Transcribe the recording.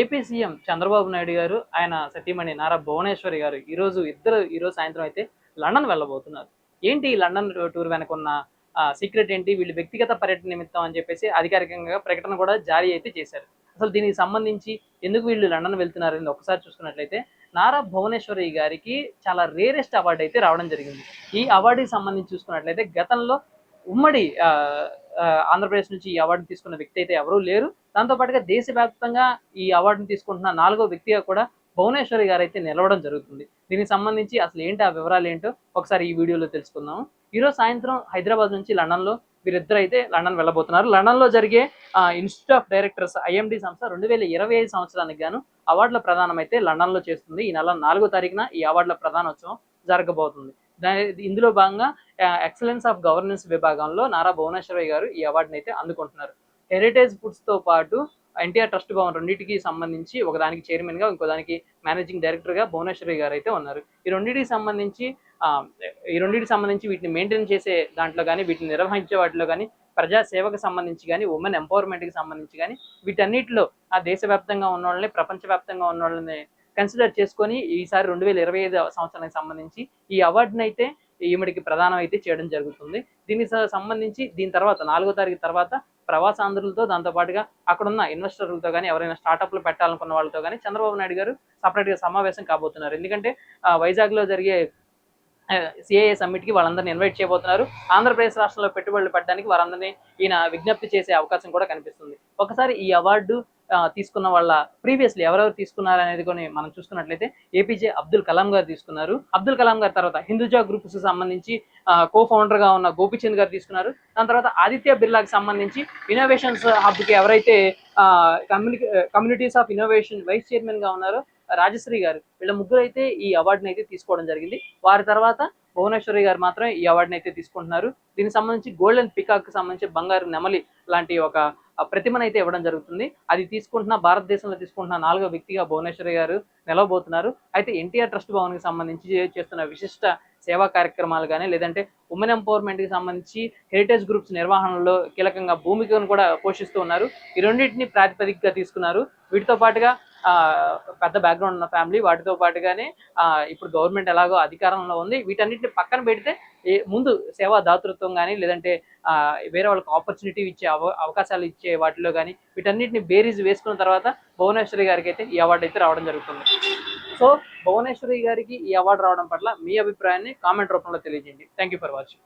AP CM Chandrababu Naidu గారు ఆయన సతీమణి నారా భువనేశ్వరి గారు ఈరోజు ఇద్దరు ఈరోజు సాయంత్రం అయితే లండన్ వెళ్ళబోతున్నారు. ఏంటి ఈ లండన్ టూర్ వెనక ఉన్న సీక్రెట్ ఏంటి? వీళ్ళు వ్యక్తిగత పర్యటన నిమిత్తం అని చెప్పేసి అధికారికంగా ప్రకటన కూడా జారీ అయితే చేశారు. అసలు దీనికి సంబంధించి ఎందుకు వీళ్ళు లండన్ వెళ్తున్నారు అని ఒకసారి చూసుకున్నట్లయితే నారా భువనేశ్వరి గారికి చాలా రేరెస్ట్ అవార్డు అయితే రావడం జరిగింది. ఈ అవార్డుకి సంబంధించి చూసుకున్నట్లయితే గతంలో ఉమ్మడి ఆంధ్రప్రదేశ్ నుంచి ఈ అవార్డును తీసుకున్న వ్యక్తి అయితే ఎవరూ లేరు. దాంతో పాటుగా దేశవ్యాప్తంగా ఈ అవార్డును తీసుకుంటున్న నాలుగో వ్యక్తిగా కూడా భువనేశ్వరి గారు అయితే నిలవడం జరుగుతుంది. దీనికి సంబంధించి అసలు ఏంటి ఆ వివరాలు ఏంటో ఒకసారి ఈ వీడియోలో తెలుసుకుందాం ఈరోజు సాయంత్రం హైదరాబాద్ నుంచి లండన్లో వీరిద్దరు అయితే లండన్ వెళ్ళబోతున్నారు. లండన్లో జరిగే ఇన్స్టిట్యూట్ ఆఫ్ డైరెక్టర్స్ ఐఎండి సంస్థ రెండు వేల ఇరవై ఐదు సంవత్సరానికి గాను అవార్డుల ప్రదానం అయితే లండన్లో చేస్తుంది. ఈ నెల నాలుగో తారీఖున ఈ అవార్డుల ప్రధానోత్సవం జరగబోతుంది. ఇందులో భాగంగా ఎక్సలెన్స్ ఆఫ్ గవర్నెన్స్ విభాగంలో నారా భువనేశ్వరయ్య గారు ఈ అవార్డుని అయితే అందుకుంటున్నారు. హెరిటేజ్ ఫుడ్స్తో పాటు ఎన్టీఆర్ ట్రస్ట్ భవన్ రెండింటికి సంబంధించి ఒకదానికి చైర్మన్గా మేనేజింగ్ డైరెక్టర్గా భువనేశ్వరి గారు అయితే ఉన్నారు. ఈ రెండింటికి సంబంధించి ఈ రెండింటికి సంబంధించి వీటిని మెయింటైన్ చేసే దాంట్లో కానీ వీటిని నిర్వహించే వాటిలో కానీ ప్రజాసేవకు సంబంధించి కానీ ఉమెన్ ఎంపవర్మెంట్కి సంబంధించి కానీ వీటన్నిటిలో ఆ దేశవ్యాప్తంగా ఉన్న వాళ్ళని ప్రపంచవ్యాప్తంగా ఉన్న వాళ్ళని కన్సిడర్ చేసుకొని ఈసారి రెండు వేల ఇరవై ఐదు సంవత్సరానికి సంబంధించి ఈ అవార్డుని అయితే ఈమెడికి ప్రదానం అయితే చేయడం జరుగుతుంది. దీనికి సంబంధించి దీని తర్వాత నాలుగో తారీఖు తర్వాత ప్రవాసాంధ్రులతో దాంతో పాటుగా అక్కడ ఉన్న ఇన్వెస్టర్లతో కానీ ఎవరైనా స్టార్టప్లు పెట్టాలనుకున్న వాళ్ళతో కానీ చంద్రబాబు నాయుడు గారు సపరేట్గా సమావేశం కాబోతున్నారు. ఎందుకంటే వైజాగ్లో జరిగే సిఐఏ సమ్మిట్కి వాళ్ళందరినీ ఇన్వైట్ చేయబోతున్నారు. ఆంధ్రప్రదేశ్ రాష్ట్రంలో పెట్టుబడులు పెట్టడానికి వారందరినీ ఈయన విజ్ఞప్తి చేసే అవకాశం కూడా కనిపిస్తుంది. ఒకసారి ఈ అవార్డు తీసుకున్న వాళ్ళ ప్రీవియస్లీ ఎవరెవరు తీసుకున్నారు అనేది కొన్ని మనం చూసుకున్నట్లయితే ఏపీజే అబ్దుల్ కలాం గారు తీసుకున్నారు. అబ్దుల్ కలాం గారి తర్వాత హిందూజా గ్రూప్స్ సంబంధించి కో ఫౌండర్గా ఉన్న గోపిచంద్ గారు తీసుకున్నారు. దాని తర్వాత ఆదిత్య బిర్లాకి సంబంధించి ఇన్నోవేషన్స్ హబ్కి ఎవరైతే కమ్యూనిటీస్ ఆఫ్ ఇన్నోవేషన్ వైస్ చైర్మన్గా ఉన్నారో రాజశ్రీ గారు వీళ్ళ ముగ్గురు అయితే ఈ అవార్డుని అయితే తీసుకోవడం జరిగింది. వారి తర్వాత భువనేశ్వరి గారు మాత్రం ఈ అవార్డుని అయితే తీసుకుంటున్నారు. దీనికి సంబంధించి గోల్డెన్ పికాక్ సంబంధించి బంగారు నెమలి లాంటి ఒక ప్రతిమనైతే ఇవ్వడం జరుగుతుంది. అది తీసుకుంటున్న భారతదేశంలో తీసుకుంటున్న నాలుగో వ్యక్తిగా భువనేశ్వరి గారు నిలవబోతున్నారు. అయితే ఎన్టీఆర్ ట్రస్ట్ భవన్కి సంబంధించి చేస్తున్న విశిష్ట సేవా కార్యక్రమాలు కానీ లేదంటే ఉమెన్ ఎంపవర్మెంట్కి సంబంధించి హెరిటేజ్ గ్రూప్స్ నిర్వహణలో కీలకంగా భూమికను కూడా పోషిస్తూ ఉన్నారు. ఈ రెండింటిని ప్రాతిపదికగా తీసుకున్నారు. వీటితో పాటుగా పెద్ద బ్యాక్గ్రౌండ్ ఉన్న ఫ్యామిలీ వాటితో పాటుగానే ఇప్పుడు గవర్నమెంట్ ఎలాగో అధికారంలో ఉంది. వీటన్నిటిని పక్కన పెడితే ముందు సేవా దాతృత్వం కానీ లేదంటే వేరే వాళ్ళకి ఆపర్చునిటీ ఇచ్చే అవకాశాలు ఇచ్చే వాటిలో కానీ వీటన్నిటిని బేరీజ్ వేసుకున్న తర్వాత భువనేశ్వరి గారికి అయితే ఈ అవార్డు అయితే రావడం జరుగుతుంది. సో భువనేశ్వరి గారికి ఈ అవార్డు రావడం పట్ల మీ అభిప్రాయాన్ని కామెంట్ రూపంలో తెలియజేయండి. Thank you for watching